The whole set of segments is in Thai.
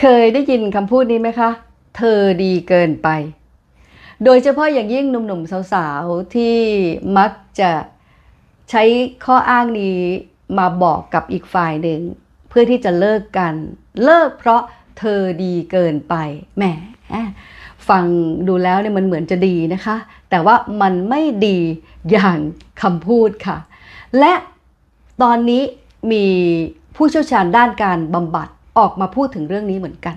เคยได้ยินคำพูดนี้ไหมคะ เธอดีเกินไป โดยเฉพาะอย่างยิ่งหนุ่มๆสาวๆ ที่มักจะใช้ข้ออ้างนี้มาบอกกับอีกฝ่ายหนึ่ง เพื่อที่จะเลิกกัน เลิกเพราะเธอดีเกินไป แหม ฟังดูแล้วเนี่ยมันเหมือนจะดีนะคะ แต่ว่ามันไม่ดีอย่างคำพูดค่ะ และตอนนี้มีผู้เชี่ยวชาญด้านการบำบัด ออกมาพูดถึงเรื่องนี้เหมือนกัน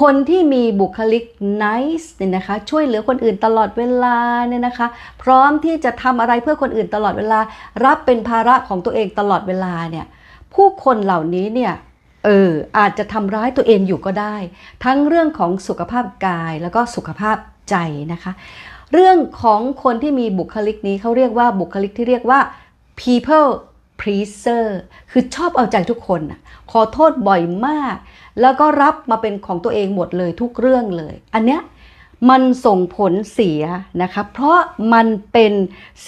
คนที่มีบุคลิก nice เนี่ยนะคะ ช่วยเหลือคนอื่นตลอดเวลาเนี่ยนะคะ พร้อมที่จะทำอะไรเพื่อคนอื่นตลอดเวลา รับเป็นภาระของตัวเองตลอดเวลาเนี่ย ผู้คนเหล่านี้เนี่ยเอออาจจะทำร้ายตัวเองอยู่ก็ได้ ทั้งเรื่องของสุขภาพกายแล้วก็สุขภาพใจนะคะ เรื่องของคนที่มีบุคลิกนี้เขาเรียกว่าบุคลิกที่เรียกว่า people pleaser คือชอบเอาใจทุกคนขอโทษบ่อยมาก แล้วก็รับมาเป็นของตัวเองหมดเลยทุกเรื่องเลย อันเนี้ยมันส่งผลเสียนะคะเพราะมันเป็น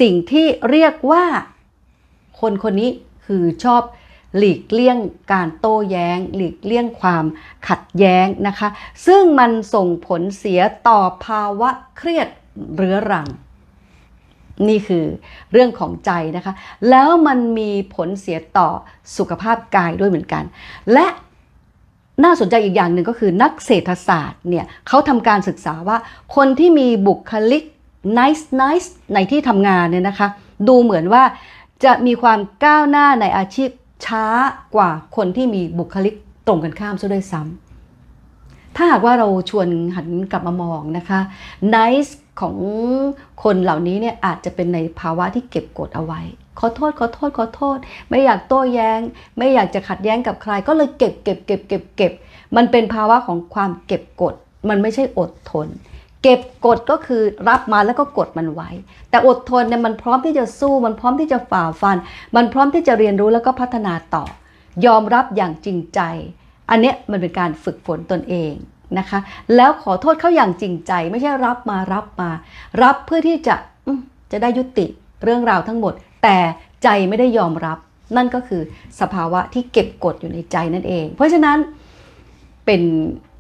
สิ่งที่เรียกว่า คนคนนี้คือชอบหลีกเลี่ยงการโต้แย้ง หลีกเลี่ยงความขัดแย้งนะคะ ซึ่งมันส่งผลเสียต่อภาวะเครียดเรื้อรัง นี่คือเรื่องของใจนะคะ แล้วมันมีผลเสียต่อสุขภาพกายด้วยเหมือนกัน และน่าสนใจอีกอย่างหนึ่งก็คือนักเศรษฐศาสตร์เนี่ยเขาทำการศึกษาว่า คนที่มีบุคลิก nice nice ในที่ทำงานเนี่ยนะคะ ดูเหมือนว่าจะมีความก้าวหน้าในอาชีพช้ากว่าคนที่มีบุคลิกตรงกันข้ามซะด้วยซ้ำ ถ้าหากว่าเราชวนหันกลับมามองนะคะ nice ของคนเหล่านี้เนี่ยอาจจะเป็นในภาวะที่เก็บกดเอาไว้ ขอโทษขอโทษขอโทษ ไม่อยากโต้แย้ง ไม่อยากจะขัดแย้งกับใคร ก็เลยเก็บเก็บเก็บเก็บเก็บมันเป็นภาวะของความเก็บกด มันไม่ใช่อดทน เก็บกดก็คือรับมาแล้วก็กดมันไว้ แต่อดทนเนี่ยมันพร้อมที่จะสู้ มันพร้อมที่จะฝ่าฟัน มันพร้อมที่จะเรียนรู้แล้วก็พัฒนาต่อ ยอมรับอย่างจริงใจ อันเนี้ยมันเป็นการฝึกฝนตนเองนะคะ แล้วขอโทษเขาอย่างจริงใจไม่ใช่รับมารับมา รับเพื่อที่จะจะได้ยุติเรื่องราวทั้งหมด แต่ใจไม่ได้ยอมรับ นั่นก็คือสภาวะที่เก็บกดอยู่ในใจนั่นเอง เพราะฉะนั้นเป็น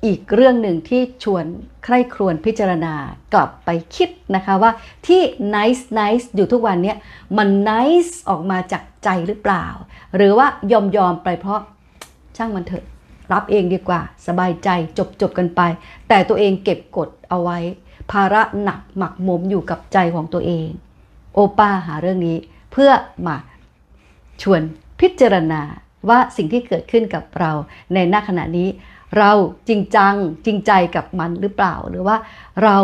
อีกเรื่องหนึ่งที่ชวนใคร่ครวญพิจารณากลับไปคิดนะคะว่าที่ nice nice อยู่ทุกวันนี้มัน nice ออกมาจากใจหรือเปล่า หรือว่ายอมยอมไปเพราะช่างมันเถอะ รับเองดีกว่า สบายใจจบจบกันไป แต่ตัวเองเก็บกดเอาไว้ ภาระหนักหมักหมมอยู่กับใจของตัวเอง โอป้าหาเรื่องนี้เพื่อมาชวนพิจารณาว่าสิ่งที่เกิดขึ้นกับเราในหน้าขณะนี้ เราจริงจังจริงใจกับมันหรือเปล่า หรือว่าเรา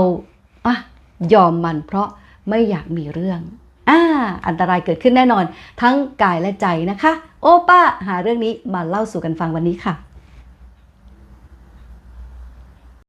อะยอมมันเพราะไม่อยากมีเรื่องอ่าอันตรายเกิดขึ้นแน่นอน ทั้งกายและใจนะคะ โอป้าหาเรื่องนี้มาเล่าสู่กันฟังวันนี้ค่ะ